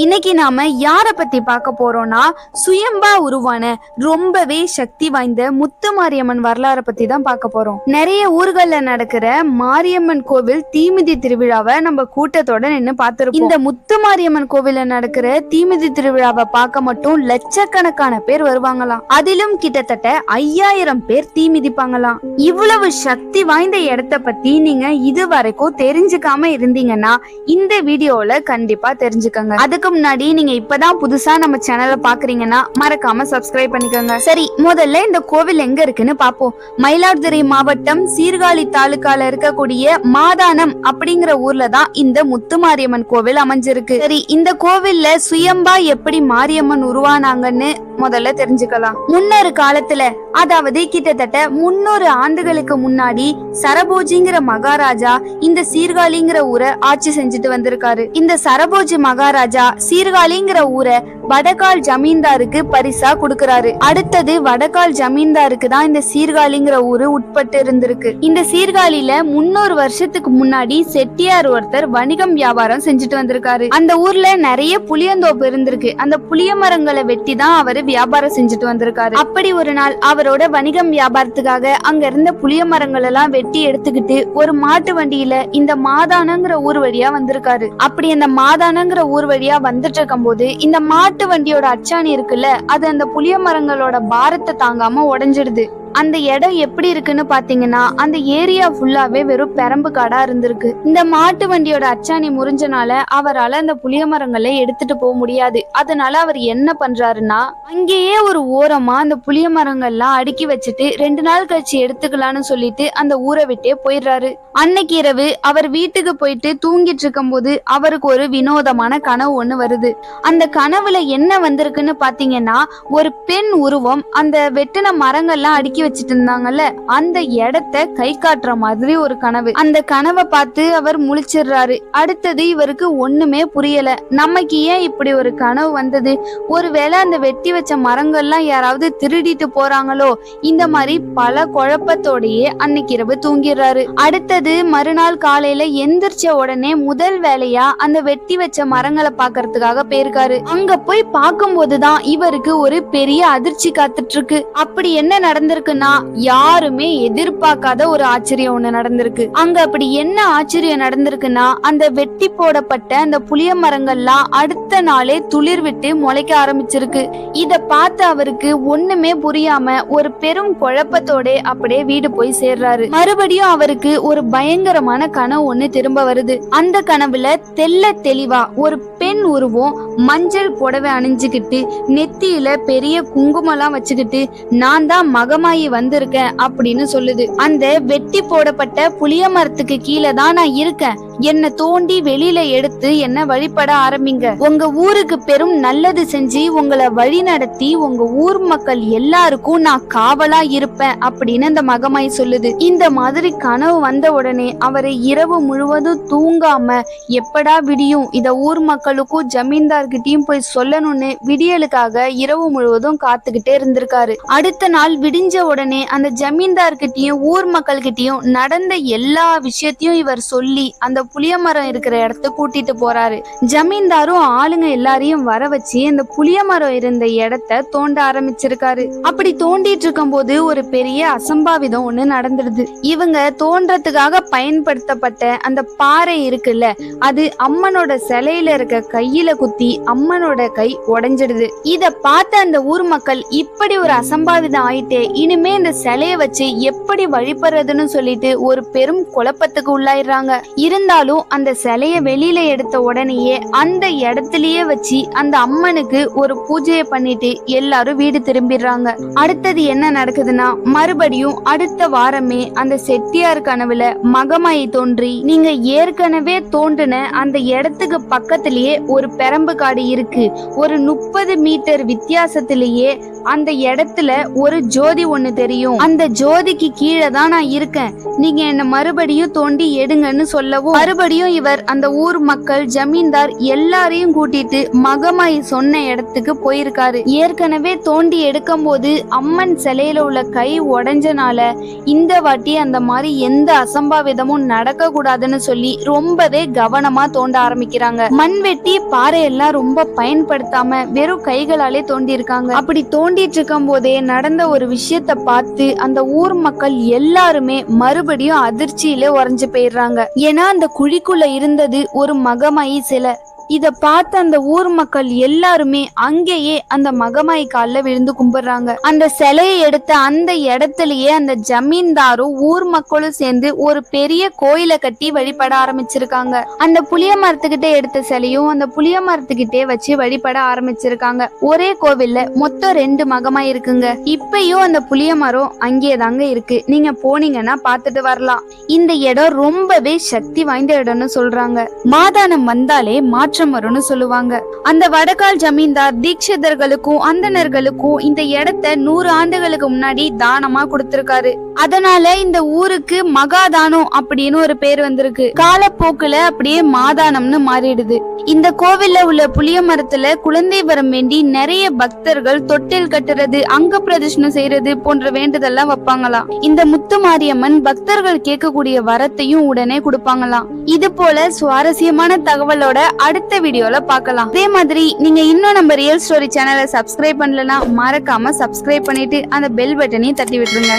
இன்னைக்கு நாம யார பத்தி பார்க்க போறோம்னா சுயம்பா உருவான ரொம்பவே சக்தி வாய்ந்த முத்து மாரியம்மன் வரலாறை பத்தி தான் பார்க்க போறோம். நிறைய ஊர்கள்ல நடக்கிற மாரியம்மன் கோவில் தீமிதி திருவிழாவை நம்ம கூட்டத்தோட நின்னு பார்த்திருப்போம். இந்த முத்து மாரியம்மன் கோவில்ல நடக்கிற தீமிதி திருவிழாவை பார்க்க மட்டும் லட்சக்கணக்கான பேர் வருவாங்களாம். அதிலும் கிட்டத்தட்ட ஐயாயிரம் பேர் தீ மிதிப்பாங்களாம் இவ்வளவு சக்தி வாய்ந்த இடத்த பத்தி நீங்க இது வரைக்கும் தெரிஞ்சுக்காம இருந்தீங்கன்னா இந்த வீடியோல கண்டிப்பா தெரிஞ்சுக்கங்க. அதுக்கு முன்னாடி நீங்க இப்பதான் புதுசா நம்ம சேனலை பாக்குறீங்கன்னா மறக்காம சப்ஸ்கிரைப் பண்ணிக்கோங்க. சரி முதல்ல இந்த கோவில் எங்க இருக்குன்னு பாப்போம். மயிலாடுதுறை மாவட்டம் சீர்காழி தாலுகால இருக்கக்கூடிய மாதானம் அப்படிங்கிற ஊர்ல தான் இந்த முத்துமாரியம்மன் கோவில் அமைஞ்சிருக்கு. சரி இந்த கோவில்ல சுயம்பா எப்படி மாரியம்மன் உருவானாங்கன்னு முதல்ல தெரிஞ்சுக்கலாம். முன்னொரு காலத்துல அதாவது கிட்டத்தட்ட முன்னூறு ஆண்டுகளுக்கு முன்னாடி சரபோஜிங்கிற மகாராஜா இந்த சீர்காழிங்கிற ஊரை ஆட்சி செஞ்சுட்டு வந்திருக்காரு. இந்த சரபோஜி மகாராஜா சீர்காழிங்கிற ஊரை வடகால் ஜமீன்தாருக்கு பரிசா கொடுக்கறாரு. அடுத்தது வடகால் ஜமீன்தாருக்கு தான் இந்த சீர்காழிங்கிற ஊரு உட்பட்டு இருந்திருக்கு இந்த சீர்காழியில முன்னூறு வருஷத்துக்கு முன்னாடி செட்டியார் ஒருத்தர் வணிகம் வியாபாரம் செஞ்சுட்டு வந்திருக்காரு. அந்த ஊர்ல நிறைய புளியந்தோப்பு இருந்திருக்கு. அந்த புளிய மரங்களை வெட்டி தான் அவரு வியாபாரம் செஞ்சுட்டு வந்திருக்காரு. அப்படி ஒரு நாள் அவரோட வணிகம் வியாபாரத்துக்காக அங்க இருந்த புளிய மரங்கள் எல்லாம் வெட்டி எடுத்துக்கிட்டு ஒரு மாட்டு வண்டியில இந்த மாதானங்கிற ஊர் வழியா வந்திருக்காரு. அப்படி அந்த மாதானங்கிற ஊர் வழியா வந்துட்டு இருக்கும்போது இந்த மாட்டு வண்டியோட அச்சாணி இருக்குல்ல அது அந்த புளிய மரங்களோட பாரத்தை தாங்காம உடைஞ்சிடுது. அந்த இடம் எப்படி இருக்குன்னு பாத்தீங்கன்னா அந்த ஏரியா ஃபுல்லாவே வெறும் பெரம்பு காடா இருந்திருக்கு. இந்த மாட்டு வண்டியோட அச்சாணி முறிஞ்சனால அவரால் அந்த புளிய மரங்களை எடுத்துட்டு போக முடியாது. அதனால அவர் என்ன பண்றாருன்னா அங்கேயே ஒரு ஓரமா அந்த புளிய மரங்கள்லாம் அடுக்கி வச்சுட்டு ரெண்டு நாள் கழிச்சு எடுத்துக்கலாம்னு சொல்லிட்டு அந்த ஊரை விட்டே போயிடுறாரு. அன்னைக்கு இரவு அவர் வீட்டுக்கு போயிட்டு தூங்கிட்டு இருக்கும்போது அவருக்கு ஒரு வினோதமான கனவு ஒண்ணு வருது. அந்த கனவுல என்ன வந்திருக்குன்னு பாத்தீங்கன்னா ஒரு பெண் உருவம் அந்த வெட்டின மரங்கள்லாம் அடுக்கி வச்சிட்டு இருந்தாங்கல்ல அந்த இடத்த கை காட்டுற மாதிரி ஒரு கனவு. அந்த கனவை பார்த்து அவர் முழிச்சிடுறாரு. அடுத்தது இவருக்கு ஒண்ணுமே புரியல. நமக்கு ஏன் இப்படி ஒரு கனவு வந்தது? ஒருவேளை அந்த வெட்டி வச்ச மரங்கள்லாம் யாராவது திருடிட்டு போறாங்களோ? இந்த மாதிரி பல குழப்பத்தோடயே அன்னைக்கு இரவு தூங்கிடுறாரு. அடுத்தது மறுநாள் காலையில எந்திரிச்ச உடனே முதல் வேலையா அந்த வெட்டி வச்ச மரங்களை பாக்குறதுக்காக போயிருக்காரு. அங்க போய் பார்க்கும்போதுதான் இவருக்கு ஒரு பெரிய அதிர்ச்சி காத்துட்டு இருக்கு. அப்படி என்ன நடந்திருக்கு? நடந்திருக்குன்னா யாருமே எதிர்பார்க்காத ஒரு ஆச்சரியம் ஒண்ணு நடந்திருக்கு. அங்க அப்படி என்ன ஆச்சரியம் நடந்திருக்குன்னா அந்த வெட்டி போடப்பட்ட அந்த புளிய மரங்கள்லாம் அடுத்த நாளே துளிர் விட்டு முளைக்க ஆரம்பிச்சிருக்கு. இத பார்த்து அவருக்கு ஒண்ணுமே புரியாம ஒரு பெரும் குழப்பத்தோட அப்படியே வீடு போய் சேர்றாரு. மறுபடியும் அவருக்கு ஒரு பயங்கரமான கனவு ஒண்ணு திரும்ப வருது. அந்த கனவுல தெல்ல தெளிவா ஒரு பெண் உருவம் மஞ்சள் புடவை அணிஞ்சுக்கிட்டு நெத்தியில பெரிய குங்குமம் எல்லாம் வச்சுக்கிட்டு நான் தான் மகமாயி வந்திருக்கேன் அப்படின்னு சொல்லுது. அந்த வெட்டி போடப்பட்ட புளிய மரத்துக்கு கீழே தான் நான் இருக்கேன். என்ன தோண்டி வெளியில எடுத்து என்ன வழிபட ஆரம்பிங்க. உங்க ஊருக்கு பெரும் நல்லது செஞ்சு உங்களை வழி நடத்தி உங்க ஊர் மக்கள் எல்லாருக்கும் நான் காவலா இருப்பேன் அப்படின்னு அந்த மகமாய் சொல்லுது. இந்த மாதிரி கனவு வந்த உடனே அவரை இரவு முழுவதும் தூங்காம எப்படா விடியும்? இத ஊர் மக்களுக்கும் ஜமீன்தார்கிட்டயும் போய் சொல்லணும்னு விடியலுக்காக இரவு முழுவதும் காத்துக்கிட்டே இருந்திருக்காரு. அடுத்த நாள் விடிஞ்ச உடனே அந்த ஜமீன்தார்கிட்டயும் ஊர் மக்கள்கிட்டயும் நடந்த எல்லா விஷயத்தையும் இவர் சொல்லி அந்த புளிய மரம் இருக்கிற இடத்த கூட்டிட்டு போறாரு. ஜமீன்தாரும் ஆளுங்க எல்லாரையும் வர வச்சு அந்த புளிய மரம் இருந்த இடத்த தோண்ட ஆரம்பிச்சிருக்காரு. அப்படி தோண்டிட்டு இருக்கும்போது ஒரு பெரிய அசம்பாவிதம் ஒண்ணு நடந்துடுது. இவங்க தோன்றதுக்காக பயன்படுத்தப்பட்ட அந்த பாறை இருக்குல்ல அது அம்மனோட சிலையில இருக்க கையில குத்தி அம்மனோட கை உடஞ்சிடுது. இத பார்த்த அந்த ஊர் மக்கள் இப்படி ஒரு அசம்பாவிதம் ஆயிட்டே இனிமே இந்த சிலைய வச்சு எப்படி வழிபடுறதுன்னு சொல்லிட்டு ஒரு பெரும் குழப்பத்துக்கு உள்ளாயிடுறாங்க. இருந்த இருந்தாலும் அந்த சிலைய வெளியில எடுத்த உடனேயே அந்த இடத்துலயே வச்சு அந்த அம்மனுக்கு ஒரு பூஜையை பண்ணிட்டு எல்லாரும் வீடு திரும்பிடுறாங்க. அடுத்தது என்ன நடக்குதுன்னா மறுபடியும் அடுத்த வாரமே அந்த செட்டியார் கனவுல மகமாயி தோன்றி நீங்க ஏற்கனவே தோன்றின அந்த இடத்துக்கு பக்கத்திலேயே ஒரு பெரம்பு காடு இருக்கு. ஒரு முப்பது மீட்டர் வித்தியாசத்திலேயே அந்த இடத்துல ஒரு ஜோதி ஒண்ணு தெரியும். அந்த ஜோதிக்கு கீழே தான் நான் இருக்கேன். நீங்க என்ன மறுபடியும் தோண்டி எடுங்கன்னு சொல்லவும். மறுபடியும் இவர் அந்த ஊர் மக்கள் ஜமீன்தார் எல்லாரையும் கூட்டிட்டு மகமாயி சொன்ன இடத்துக்கு போயிருக்காரு. ஏற்கனவே தோண்டி எடுக்கும் போது அம்மன் சிலையில உள்ள கை உடஞ்சனால இந்த வாட்டி அந்த மாதிரி எந்த அசம்பாவிதமும் நடக்க கூடாதுன்னு சொல்லி ரொம்பவே கவனமா தோண்ட ஆரம்பிக்கிறாங்க. மண்வெட்டி பாறையெல்லாம் ரொம்ப பயன்படுத்தாம வெறும் கைகளாலே தோண்டி இருக்காங்க. அப்படி தோண்டிட்டு இருக்கும் போதே நடந்த ஒரு விஷயத்த பார்த்து அந்த ஊர் மக்கள் எல்லாருமே மறுபடியும் அதிர்ச்சியில உறைஞ்சு போயிடுறாங்க. ஏன்னா அந்த குழிக்குள்ள இருந்தது ஒரு மகமாயி சிலை. இதை பார்த்த அந்த ஊர் மக்கள் எல்லாருமே அங்கேயே அந்த மகமாயி காலில் விழுந்து கும்பிடுறாங்க. அந்த சிலையை எடுத்த அந்த இடத்துலயே அந்த ஜமீன்தாரும் ஊர் மக்களும் சேர்ந்து ஒரு பெரிய கோயிலை கட்டி வழிபட ஆரம்பிச்சிருக்காங்க. அந்த புளிய மரத்துக்கிட்ட எடுத்த சிலையும் அந்த புளிய மரத்துக்கிட்டே வச்சு வழிபட ஆரம்பிச்சிருக்காங்க. ஒரே கோவில்ல மொத்தம் ரெண்டு மகமாய் இருக்குங்க. இப்பயும் அந்த புளிய மரம் அங்கேயே தாங்க இருக்கு. நீங்க போனீங்கன்னா பார்த்துட்டு வரலாம். இந்த இடம் ரொம்பவே சக்தி வாய்ந்த இடம்னு சொல்றாங்க. மாதானம் வந்தாலே மாற்றம் மாற்றம் வரும்னு சொல்லுவாங்க. அந்த வடகால் ஜமீன்தார் தீட்சிதர்களுக்கும் அந்தனர்களுக்கும் இந்த இடத்த நூறு ஆண்டுகளுக்கு முன்னாடி தானமா கொடுத்திருக்காரு. அதனால இந்த ஊருக்கு மகாதானம் அப்படின்னு ஒரு பேர் வந்திருக்கு. காலப்போக்குல அப்படியே மாதானம்னு மாறிடுது. இந்த கோவில்ல உள்ள புளிய மரத்துல குழந்தை வரம் வேண்டி நிறைய பக்தர்கள் தொட்டில் கட்டுறது அங்க பிரதர்ஷனம் செய்யறது போன்ற வேண்டுதெல்லாம் வைப்பாங்களாம். இந்த முத்து மாரியம்மன் பக்தர்கள் கேட்கக்கூடிய வரத்தையும் உடனே கொடுப்பாங்களாம். இது போல சுவாரஸ்யமான தகவலோட அடுத்த வீடியோல பார்க்கலாம். அதே மாதிரி நீங்க இன்னும் நம்ம ரியல் ஸ்டோரி சேனலை சப்ஸ்கிரைப் பண்ணலன்னா மறக்காம சப்ஸ்கிரைப் பண்ணிட்டு அந்த பெல் பட்டனையும் தட்டி விட்டுருங்க.